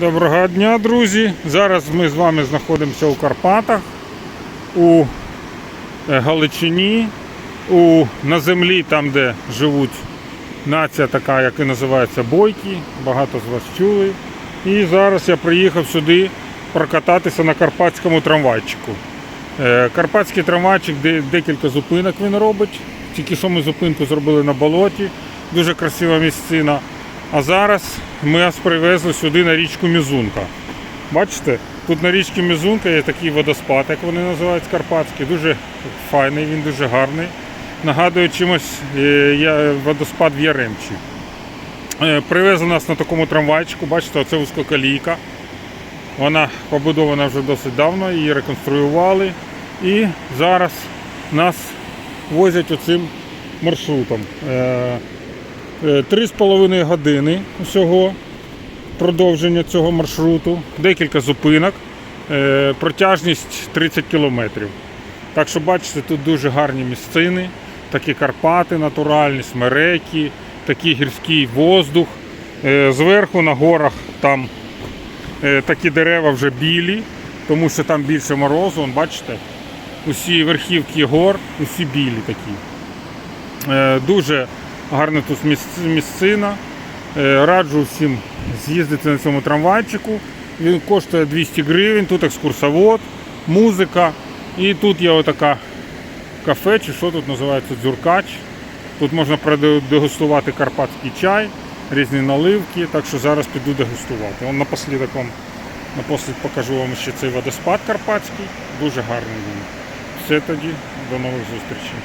Доброго дня, друзі! Зараз ми з вами знаходимося у Карпатах, у е, Галичині, у, на землі, там, де живуть нація така, яка називається Бойки. Багато з вас чули. І зараз я приїхав сюди прокататися на карпатському трамвайчику. Е, Карпатський трамвайчик, де декілька зупинок він робить. Тільки що ми зупинку зробили на болоті. Дуже красива місцина. А зараз ми вас привезли сюди на річку Мізунка. Бачите, тут на річці Мізунка є такий водоспад, як вони називають Карпатський. Дуже файний, він дуже гарний. Нагадує чимось е, водоспад в Яремчі. Е, Привезли нас на такому трамвайчику, бачите, оце вузькоколійка. Вона побудована вже досить давно, її реконструювали. І зараз нас возять оцим маршрутом. Е, е, години усього продовження цього маршруту, декілька зупинок, е, протяжність 30 кілометрів. Так що бачите, тут дуже гарні місцини, такі Карпати натуральні, смереки, такий гірський воздух. Е, Зверху на горах там такі дерева вже білі, тому що там більше морозу. Вон, бачите, усі верхівки гор, усі білі такі. Дуже гарна тут місцина. Е, Раджу всім з'їздити на цьому трамвайчику. Він коштує 200 гривень, тут екскурсовод, музика. І тут є отака кафе, чи що тут називається дзюркач. Тут можна продегустувати карпатський чай, різні наливки, так що зараз піду дегустувати. Вон напослідок вам напослід покажу вам ще цей водоспад карпатський. Дуже гарний він. Все тоді, до нових зустрічей.